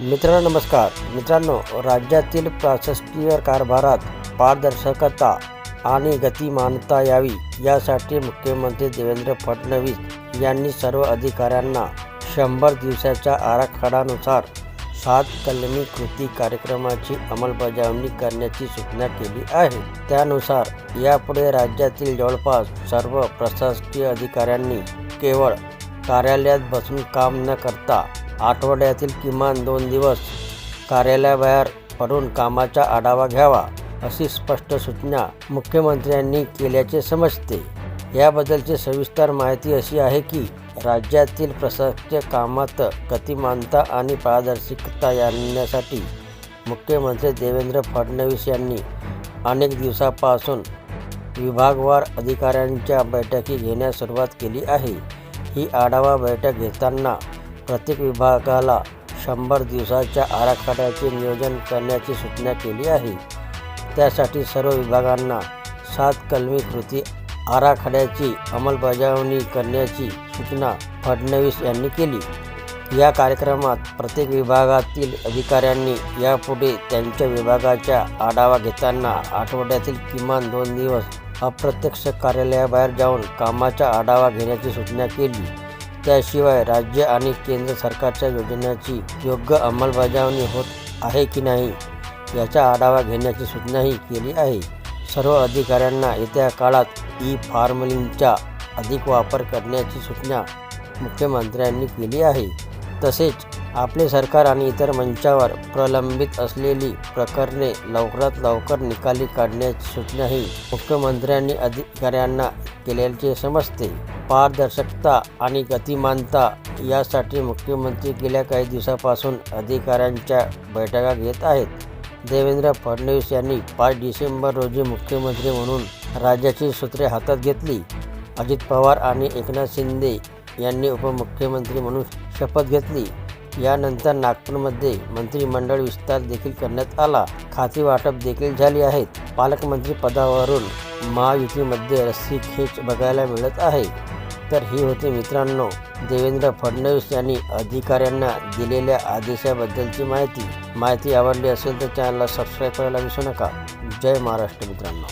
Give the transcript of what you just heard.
मित्रांनो नमस्कार. मित्रांनो राज्यातील प्रशासकीय कारभारात पारदर्शकता आणि गतिमानता यावी यासाठी मुख्यमंत्री देवेंद्र फडणवीस यांनी सर्व अधिकाऱ्यांना शंभर दिवसाच्या आराखड्यानुसार सात कलमी कृती कार्यक्रमाची अंमलबजावणी करण्याची सूचना केली आहे. त्यानुसार यापुढे राज्यातील जवळपास सर्व प्रशासकीय अधिकाऱ्यांनी केवळ कार्यालयात बसून काम न करता आठवड्यातील किमान दोन दिवस कार्यालयाबाहेर पडून कामाचा आढावा घ्यावा अशी स्पष्ट सूचना मुख्यमंत्र्यांनी केल्याचे समजते. याबद्दलची सविस्तर माहिती अशी आहे की राज्यातील प्रशासकीय कामात गतिमानता आणि पारदर्शकता आणण्यासाठी मुख्यमंत्री देवेंद्र फडणवीस यांनी अनेक दिवसापासून विभागवार अधिकाऱ्यांच्या बैठकी घेण्यास सुरुवात केली आहे. ही आढावा बैठक घेताना प्रत्येक विभागाला शंभर दिवसाच्या आराखड्याचे नियोजन करण्याची सूचना केली आहे. त्यासाठी सर्व विभागांना सात कलमी कृती आराखड्याची अंमलबजावणी करण्याची सूचना फडणवीस यांनी केली. या कार्यक्रमात प्रत्येक विभागातील अधिकाऱ्यांनी यापुढे त्यांच्या विभागाचा आढावा घेताना आठवड्यातील किमान दोन दिवस अप्रत्यक्ष कार्यालयाबाहेर जाऊन कामाचा आढावा घेण्याची सूचना केली. त्याशिवाय राज्य आणि केंद्र सरकारच्या योजनांची योग्य अंमलबजावणी होत आहे की नाही याचा आढावा घेण्याची सूचनाही केली आहे. सर्व अधिकाऱ्यांना येत्या काळात ई फार्मलिंगचा अधिक वापर करण्याची सूचना मुख्यमंत्र्यांनी केली आहे. तसेच आपले सरकार आणि इतर मंचावर प्रलंबित असलेली प्रकरणे लवकरात लवकर निकाली काढण्याची सूचनाही मुख्यमंत्र्यांनी अधिकाऱ्यांना केल्याचे समजते. पारदर्शकता आणि गतिमानता यासाठी मुख्यमंत्री गेल्या काही दिवसापासून अधिकाऱ्यांच्या बैठका घेत आहेत. देवेंद्र फडणवीस यांनी पाच डिसेंबर रोजी मुख्यमंत्री म्हणून राज्याची सूत्रे हातात घेतली. अजित पवार आणि एकनाथ शिंदे यांनी उपमुख्यमंत्री म्हणून शपथ घेतली. यानंतर नागपूरमध्ये मंत्रिमंडळ विस्तार देखील करण्यात आला. खाती वाटप देखील झाली आहेत. पालकमंत्री पदावरून महायुतीमध्ये रस्सी खेच बघायला मिळत आहे. तर हे होते मित्रांनो देवेंद्र फडणवीस यांनी अधिकाऱ्यांना दिलेल्या आदेशाबद्दलची माहिती. माहिती आवडली असेल तर चॅनलला सबस्क्राईब करायला विसरू नका. जय महाराष्ट्र मित्रांनो.